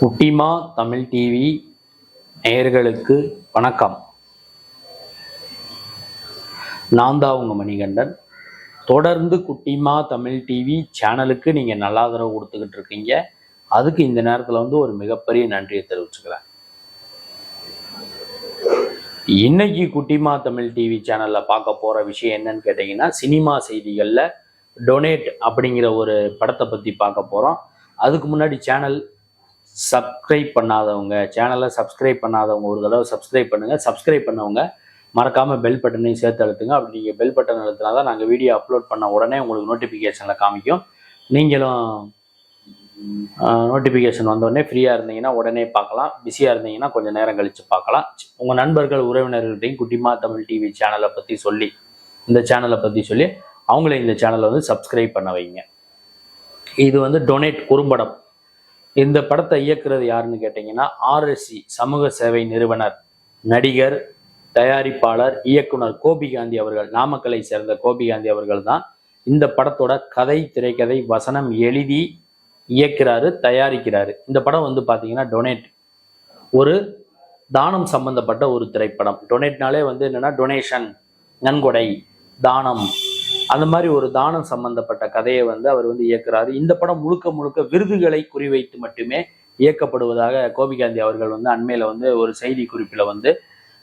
குட்டிமா தமிழ் டிவி நேயர்களுக்கு வணக்கம். நான் தான் உங்கள் மணிகண்டன். தொடர்ந்து குட்டிமா தமிழ் டிவி சேனலுக்கு நீங்கள் நல்ல ஆதரவு கொடுத்துக்கிட்டு இருக்கீங்க. அதுக்கு இந்த நேரத்தில் வந்து ஒரு மிகப்பெரிய நன்றியை தெரிவிச்சுக்கிறேன். இன்னைக்கு குட்டிமா தமிழ் டிவி சேனலில் பார்க்க போகிற விஷயம் என்னன்னு கேட்டிங்கன்னா சினிமா செய்திகளில் டொனேட் அப்படிங்கிற ஒரு படத்தை பற்றி பார்க்க போகிறோம் அதுக்கு முன்னாடி சேனல் சப்ஸ்கிரைப் பண்ணாதவங்க சேனலை சப்ஸ்கிரைப் பண்ணாதவங்க ஒரு தடவை சப்ஸ்கிரைப் பண்ணுங்கள் சப்ஸ்கிரைப் பண்ணவங்க மறக்காமல் பெல் பட்டனையும் சேர்த்து அழுத்துங்க. அப்படி நீங்கள் பெல் பட்டன் அழுத்தினா தான் நாங்கள் வீடியோ அப்லோட் பண்ண உடனே உங்களுக்கு நோட்டிஃபிகேஷனில் காமிக்கும். நீங்களும் நோட்டிஃபிகேஷன் வந்தோடனே ஃப்ரீயாக இருந்தீங்கன்னா உடனே பார்க்கலாம். பிஸியாக இருந்தீங்கன்னா கொஞ்சம் நேரம் கழித்து பார்க்கலாம். உங்கள் நண்பர்கள் உறவினர்கள்ட்டையும் குட்டிமா தமிழ் டிவி சேனலை பற்றி சொல்லி இந்த சேனலை பற்றி சொல்லி அவங்களே இந்த சேனலை வந்து சப்ஸ்கிரைப் பண்ண வைங்க. இது வந்து டொனேட் குறும்படம். இந்த படத்தை இயக்குறது யாருன்னு கேட்டிங்கன்னா ஆர்எஸ்சி சமூக சேவை நிறுவனர் நடிகர் தயாரிப்பாளர் இயக்குனர் கோபி காந்தி அவர்கள் நாமக்கலை சேர்ந்த கோபி காந்தி அவர்கள் தான் இந்த படத்தோட கதை திரைக்கதை வசனம் எழுதி இயக்கிறாரு தயாரிக்கிறாரு. இந்த படம் வந்து பார்த்தீங்கன்னா டொனேட். ஒரு தானம் சம்பந்தப்பட்ட ஒரு திரைப்படம். டொனேட்னாலே வந்து என்னன்னா டொனேஷன் நன்கொடை தானம் அந்த மாதிரி ஒரு தானம் சம்பந்தப்பட்ட கதையை வந்து அவர் வந்து இயக்குறாரு. இந்த படம் முழுக்க முழுக்க விருதுகளை குறிவைத்து மட்டுமே இயக்கப்படுவதாக கோபிகாந்தி அவர்கள் வந்து அண்மையில வந்து ஒரு செய்தி குறிப்பில் வந்து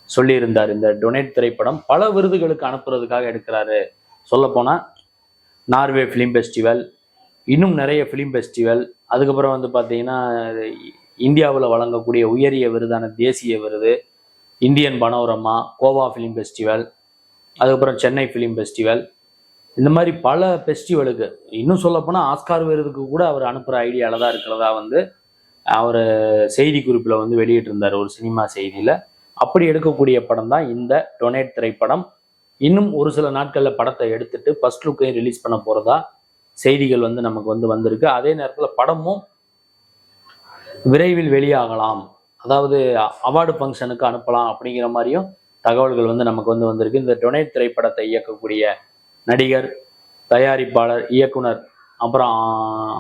சொல்லியிருந்தார். இந்த டொனேட் திரைப்படம் பல விருதுகளுக்கு அனுப்புறதுக்காக எடுக்கிறாரு. சொல்லப்போனால் நார்வே ஃபிலிம் ஃபெஸ்டிவல் இன்னும் நிறைய ஃபிலிம் ஃபெஸ்டிவல் அதுக்கப்புறம் வந்து பார்த்தீங்கன்னா இந்தியாவில் வழங்கக்கூடிய உயரிய விருதான தேசிய விருது Indian panorama Goa film festival அதுக்கப்புறம் சென்னை ஃபிலிம் ஃபெஸ்டிவல் இந்த மாதிரி பல ஃபெஸ்டிவலுக்கு இன்னும் சொல்லப்போனால் ஆஸ்கார் விருதுக்கு கூட அவர் அனுப்புகிற ஐடியாவில் தான் இருக்கிறதா வந்து அவர் செய்தி குறிப்பில் வந்து வெளியிட்டிருந்தார் ஒரு சினிமா செய்தியில். அப்படி எடுக்கக்கூடிய படம் தான் இந்த டொனேட் திரைப்படம். இன்னும் ஒரு சில நாட்களில் படத்தை எடுத்துட்டு ஃபர்ஸ்ட் லுக்கையும் ரிலீஸ் பண்ண போகிறதா செய்திகள் வந்து நமக்கு வந்து வந்திருக்கு. அதே நேரத்தில் படமும் விரைவில் வெளியாகலாம். அதாவது அவார்டு ஃபங்க்ஷனுக்கு அனுப்பலாம் அப்படிங்கிற மாதிரியும் தகவல்கள் வந்து நமக்கு வந்து வந்திருக்கு. இந்த டொனேட் திரைப்படத்தை இயக்கக்கூடிய நடிகர் தயாரிப்பாளர் இயக்குனர் அப்புறம்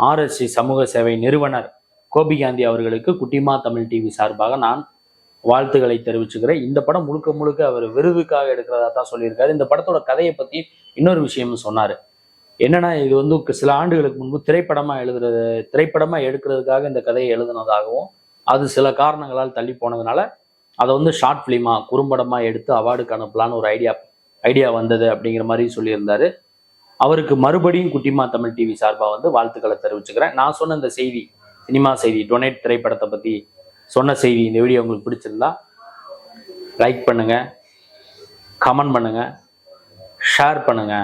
ஆர்எஸ்சி சமூக சேவை நிறுவனர் கோபி காந்தி அவர்களுக்கு குட்டிமா தமிழ் டிவி சார்பாக நான் வாழ்த்துக்களை தெரிவிச்சுக்கிறேன். இந்த படம் முழுக்க முழுக்க அவர் விருதுக்காக எடுக்கிறதா தான் சொல்லியிருக்காரு. இந்த படத்தோட கதையை பற்றி இன்னொரு விஷயமும் சொன்னார். என்னன்னா இது வந்து சில ஆண்டுகளுக்கு முன்பு திரைப்படமாக எழுதுறது திரைப்படமா எடுக்கிறதுக்காக இந்த கதையை எழுதுனதாகவும் அது சில காரணங்களால் தள்ளி போனதுனால அதை வந்து ஷார்ட் ஃபிலிமா குறும்படமா எடுத்து அவார்டுக்கு அனுப்பலான்னு ஒரு ஐடியா ஐடியா வந்தது அப்படிங்கிற மாதிரி சொல்லியிருந்தாரு. அவருக்கு மறுபடியும் குட்டிமா தமிழ் டிவி சார்பாக வந்து வாழ்த்துக்களை தெரிவிச்சுக்கிறேன். நான் சொன்ன இந்த செய்தி சினிமா செய்தி டொனேட் திரைப்படத்தை பற்றி சொன்ன செய்தி இந்த வீடியோ உங்களுக்கு பிடிச்சிருந்தா லைக் பண்ணுங்க கமெண்ட் பண்ணுங்க ஷேர் பண்ணுங்க.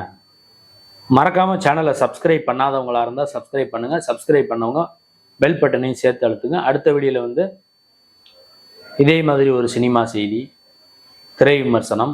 மறக்காமல் சேனலை சப்ஸ்கிரைப் பண்ணாதவங்களாக இருந்தால் சப்ஸ்கிரைப் பண்ணுங்க. சப்ஸ்கிரைப் பண்ணவங்க பெல் பட்டனையும் சேர்த்து அழுத்துங்க. அடுத்த வீடியோவில் வந்து இதே மாதிரி ஒரு சினிமா செய்தி திரை விமர்சனம்